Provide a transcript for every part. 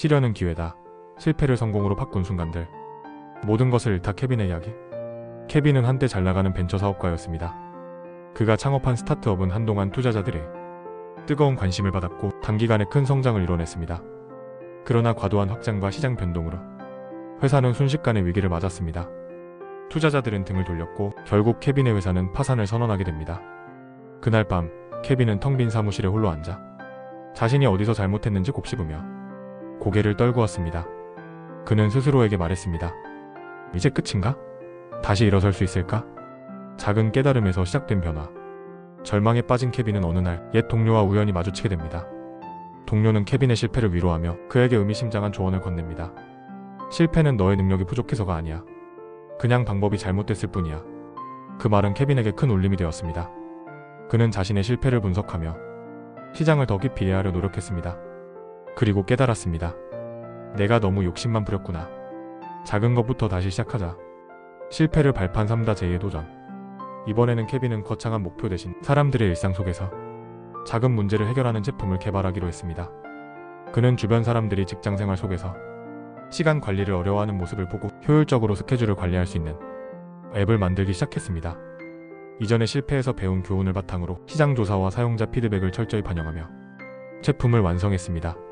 시련은 기회다. 실패를 성공으로 바꾼 순간들. 모든 것을 잃다 케빈의 이야기. 케빈은 한때 잘 나가는 벤처 사업가였습니다. 그가 창업한 스타트업은 한동안 투자자들의 뜨거운 관심을 받았고 단기간에 큰 성장을 이뤄냈습니다. 그러나 과도한 확장과 시장 변동으로 회사는 순식간에 위기를 맞았습니다. 투자자들은 등을 돌렸고 결국 케빈의 회사는 파산을 선언하게 됩니다. 그날 밤 케빈은 텅 빈 사무실에 홀로 앉아 자신이 어디서 잘못했는지 곱씹으며 고개를 떨고 왔습니다. 그는 스스로에게 말했습니다. 이제 끝인가? 다시 일어설 수 있을까? 작은 깨달음에서 시작된 변화. 절망에 빠진 케빈은 어느 날 옛 동료와 우연히 마주치게 됩니다. 동료는 케빈의 실패를 위로하며 그에게 의미심장한 조언을 건넵니다. 실패는 너의 능력이 부족해서가 아니야. 그냥 방법이 잘못됐을 뿐이야. 그 말은 케빈에게 큰 울림이 되었습니다. 그는 자신의 실패를 분석하며 시장을 더 깊이 이해하려 노력했습니다. 그리고 깨달았습니다. 내가 너무 욕심만 부렸구나. 작은 것부터 다시 시작하자. 실패를 발판 삼다 제2의 도전. 이번에는 케빈은 거창한 목표 대신 사람들의 일상 속에서 작은 문제를 해결하는 제품을 개발하기로 했습니다. 그는 주변 사람들이 직장 생활 속에서 시간 관리를 어려워하는 모습을 보고 효율적으로 스케줄을 관리할 수 있는 앱을 만들기 시작했습니다. 이전에 실패에서 배운 교훈을 바탕으로 시장 조사와 사용자 피드백을 철저히 반영하며 제품을 완성했습니다.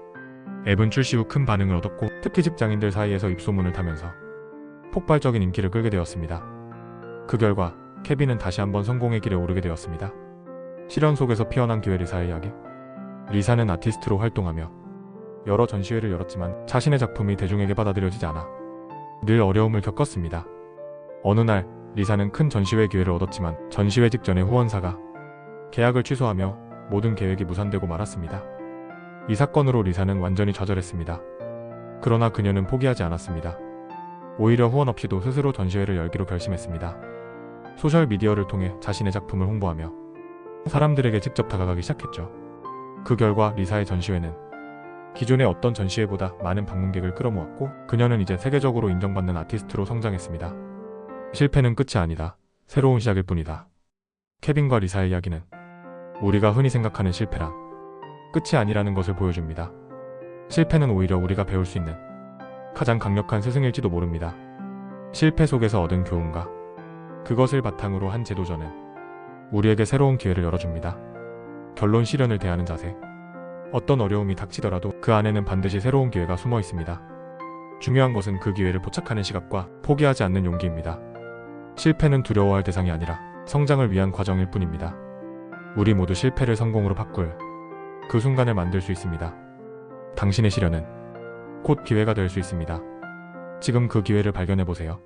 앱은 출시 후 큰 반응을 얻었고 특히 직장인들 사이에서 입소문을 타면서 폭발적인 인기를 끌게 되었습니다. 그 결과 케빈은 다시 한번 성공의 길에 오르게 되었습니다. 시련 속에서 피어난 기회 리사의 이야기. 리사는 아티스트로 활동하며 여러 전시회를 열었지만 자신의 작품이 대중에게 받아들여지지 않아 늘 어려움을 겪었습니다. 어느 날 리사는 큰 전시회 기회를 얻었지만 전시회 직전에 후원사가 계약을 취소하며 모든 계획이 무산되고 말았습니다. 이 사건으로 리사는 완전히 좌절했습니다. 그러나 그녀는 포기하지 않았습니다. 오히려 후원 없이도 스스로 전시회를 열기로 결심했습니다. 소셜 미디어를 통해 자신의 작품을 홍보하며 사람들에게 직접 다가가기 시작했죠. 그 결과 리사의 전시회는 기존의 어떤 전시회보다 많은 방문객을 끌어모았고 그녀는 이제 세계적으로 인정받는 아티스트로 성장했습니다. 실패는 끝이 아니다. 새로운 시작일 뿐이다. 케빈과 리사의 이야기는 우리가 흔히 생각하는 실패란 끝이 아니라는 것을 보여줍니다. 실패는 오히려 우리가 배울 수 있는 가장 강력한 스승일지도 모릅니다. 실패 속에서 얻은 교훈과 그것을 바탕으로 한 재도전은 우리에게 새로운 기회를 열어줍니다. 결론 시련을 대하는 자세. 어떤 어려움이 닥치더라도 그 안에는 반드시 새로운 기회가 숨어 있습니다. 중요한 것은 그 기회를 포착하는 시각과 포기하지 않는 용기입니다. 실패는 두려워할 대상이 아니라 성장을 위한 과정일 뿐입니다. 우리 모두 실패를 성공으로 바꿀 그 순간을 만들 수 있습니다. 당신의 시련은 곧 기회가 될 수 있습니다. 지금 그 기회를 발견해 보세요.